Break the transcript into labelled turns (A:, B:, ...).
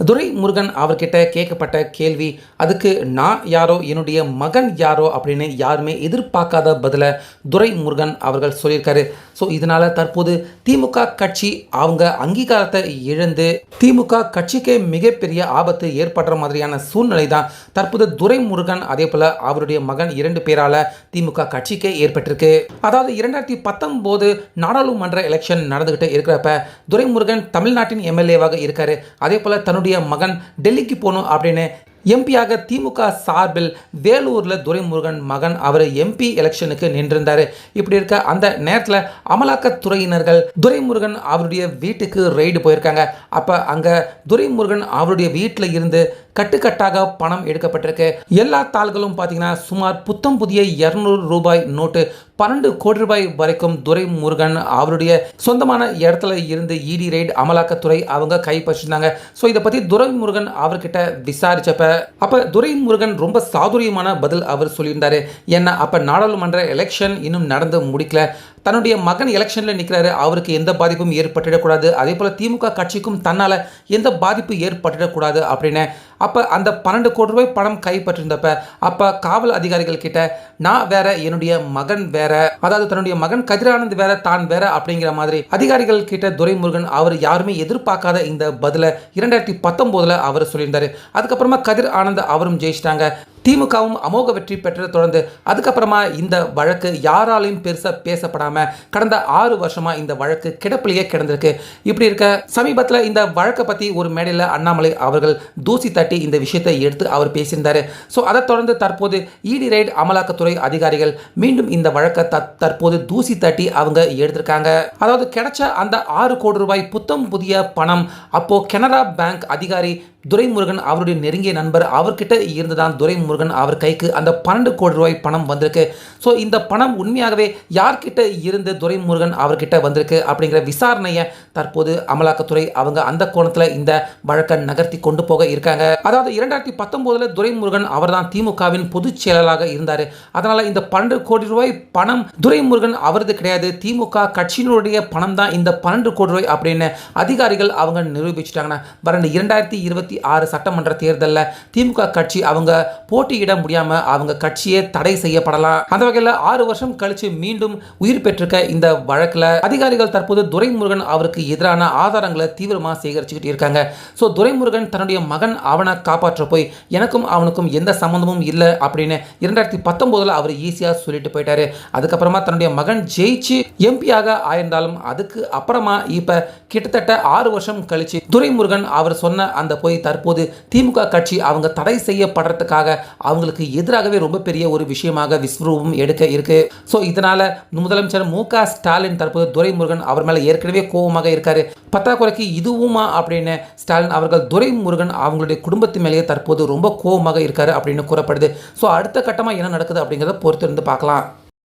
A: துரை முருகன் அவர்கிட்ட கேட்கப்பட்ட கேள்வி அதுக்கு நான் யாரோ என்னுடைய மகன் யாரோ அப்படின்னு யாருமே எதிர்பார்க்காத பதிலை துரை முருகன் அவர்கள் சொல்லியிருக்காரு. ஸோ இதனால் தற்போது திமுக கட்சி அவங்க அங்கீகாரத்தை இழந்து திமுக கட்சிக்கே மிகப்பெரிய ஆபத்து ஏற்படுற மாதிரியான சூழ்நிலை தான் தற்போது துரை முருகன் அதே போல் அவருடைய மகன் இரண்டு பேரால் திமுக கட்சிக்கே ஏற்பட்டிருக்கு. அதாவது இரண்டாயிரத்தி பத்தொம்போது நாடாளுமன்ற எலெக்ஷன் நடந்துக்கிட்டு இருக்கிறப்ப துரைமுருகன் தமிழ்நாட்டின் எம்எல்ஏவாக இருக்காரு. அதே போல் தன்னுடைய மகன் டெல்லிக்கு போகணும் அப்படின்னு எம்பியாக திமுக சார்பில் வேலூரில் துரைமுருகன் மகன் அவர் எம்பி எலெக்ஷனுக்கு நின்றிருந்தார். இப்படி இருக்க அந்த நேரத்தில் அமலாக்கத்துறையினர்கள் துரைமுருகன் அவருடைய வீட்டுக்கு ரெய்டு போயிருக்காங்க. அப்போ அங்கே துரைமுருகன் அவருடைய வீட்டில் இருந்து கட்டுக்கட்டாக பணம் எடுக்கப்பட்டிருக்கு. எல்லா தாள்களும் பார்த்தீங்கன்னா சுமார் புத்தம் புதிய இரநூறு ரூபாய் நோட்டு பன்னெண்டு கோடி ரூபாய் வரைக்கும் துரைமுருகன் அவருடைய சொந்தமான இடத்துல இருந்து இடி ரைட் அமலாக்கத்துறை அவங்க கைப்பற்றிருந்தாங்க ஸோ இதை பற்றி துரைமுருகன் அவர்கிட்ட விசாரிச்சப்ப அப்போ துரைமுருகன் ரொம்ப சாதுரியமான பதில் அவர் சொல்லியிருந்தாரு. ஏன்னா அப்போ நாடாளுமன்ற எலெக்ஷன் இன்னும் நடந்து முடிக்கல. தன்னுடைய மகன் எலெக்ஷனில் நிற்கிறாரு அவருக்கு எந்த பாதிப்பும் ஏற்பட்டுடக்கூடாது அதே போல் திமுக கட்சிக்கும் தன்னால் எந்த பாதிப்பு ஏற்பட்டுடக்கூடாது அப்படின்னு அப்போ அந்த பன்னெண்டு கோடி ரூபாய் பணம் கைப்பற்றிருந்தப்ப அப்போ காவல் அதிகாரிகள் கிட்ட நான் வேற என்னுடைய மகன் வேற அதாவது தன்னுடைய மகன் கதிரானந்த் வேற தான் வேற அப்படிங்கிற மாதிரி அதிகாரிகள் கிட்ட துரைமுருகன் அவர் யாருமே எதிர்பார்க்காத இந்த பதிலை இரண்டாயிரத்தி பத்தொம்போதில் அவர் சொல்லியிருந்தார். அதுக்கப்புறமா கதிர் ஆனந்த் அவரும் ஜெயிச்சிட்டாங்க. திமுகவும் அமோக வெற்றி பெற்றதை தொடர்ந்து அதுக்கப்புறமா இந்த வழக்கு யாராலையும் பெருசாக பேசப்படாமல் கடந்த ஆறு வருஷமாக இந்த வழக்கு கிடப்பிலேயே கிடந்திருக்கு. இப்படி இருக்க சமீபத்தில் இந்த வழக்கை பற்றி ஒரு மேடையில் அண்ணாமலை அவர்கள் தூசி தட்டி இந்த விஷயத்தை எடுத்து அவர் பேசியிருந்தார். ஸோ அதை தொடர்ந்து தற்போது இடி ரைட் அமலாக்கத்துறை அதிகாரிகள் மீண்டும் இந்த வழக்கை த தற்போது தூசி தட்டி அவங்க எடுத்திருக்காங்க. அதாவது கிடைச்ச அந்த ஆறு கோடி ரூபாய் புத்தம் புதிய பணம் அப்போது கனரா பேங்க் அதிகாரி துரைமுருகன் அவருடைய நெருங்கிய நண்பர் அவர்கிட்ட இருந்து தான் துரைமுருகன் அவர் கைக்கு அந்த பன்னெண்டு கோடி ரூபாய் பணம் வந்திருக்கு. ஸோ இந்த பணம் உண்மையாகவே யார்கிட்ட இருந்து துரைமுருகன் அவர்கிட்ட வந்திருக்கு அப்படிங்கிற விசாரணையை தற்போது அமலாக்கத்துறை அவங்க அந்த கோணத்தில் இந்த வழக்கை நகர்த்தி கொண்டு போக இருக்காங்க. அதாவது இரண்டாயிரத்தி பத்தொம்போதில் துரைமுருகன் அவர் தான் திமுகவின் பொதுச் செயலாளராக இருந்தார். அதனால் இந்த பன்னெண்டு கோடி ரூபாய் பணம் துரைமுருகன் அவரது கிடையாது. திமுக கட்சியினுடைய பணம் தான் இந்த பன்னெண்டு கோடி ரூபாய் அப்படின்னு அதிகாரிகள் அவங்க நிரூபிச்சிட்டாங்கன்னா வரண்டு இரண்டாயிரத்தி இருபத்தி இருபத்தி ஆறு சட்டமன்ற தேர்தலில் திமுக கட்சி அவங்க போட்டியிட முடியாமல் அவங்க கட்சியே தடை செய்யப்படலாம். அந்த வகையில் ஆறு வருஷம் கழித்து மீண்டும் உயிர் பெற்றிருக்க இந்த வழக்கில் அதிகாரிகள் தற்போது துரைமுருகன் அவருக்கு எதிரான ஆதாரங்களை தீவிரமாக சேகரிச்சுக்கிட்டு இருக்காங்க. ஸோ துரைமுருகன் தன்னுடைய மகன் அவனை காப்பாற்ற போய் எனக்கும் அவனுக்கும் எந்த சம்மந்தமும் இல்லை அப்படின்னு இரண்டாயிரத்தி பத்தொம்போதில் அவர் ஈஸியாக சொல்லிட்டு போயிட்டாரு. அதுக்கப்புறமா தன்னுடைய மகன் ஜெயிச்சு எம்பியாக ஆயிருந்தாலும் அதுக்கு அப்புறமா இப்போ கிட்டத்தட்ட ஆறு வருஷம் கழிச்சு துரைமுருகன் அவர் சொன்ன அந்த போய் தற்போது திமுக கட்சி அவங்க தடை செய்யப்படுறதுக்காக அவங்களுக்கு எதிராகவே ரொம்ப பெரிய ஒரு விஷயமாக விஸ்வரூபம் எடுக்க இருக்கு. ஸோ இதனால முதலமைச்சர் மு க ஸ்டாலின் தற்போது துரைமுருகன் அவர் மேலே ஏற்கனவே கோபமாக இருக்காரு. பத்தாக்குறைக்கு இதுவுமா அப்படின்னு ஸ்டாலின் அவர்கள் துரைமுருகன் அவங்களுடைய குடும்பத்து மேலேயே தற்போது ரொம்ப கோபமாக இருக்காரு அப்படின்னு கூறப்படுது. ஸோ அடுத்த கட்டமாக என்ன நடக்குது அப்படிங்கிறத பொறுத்திருந்து பார்க்கலாம்.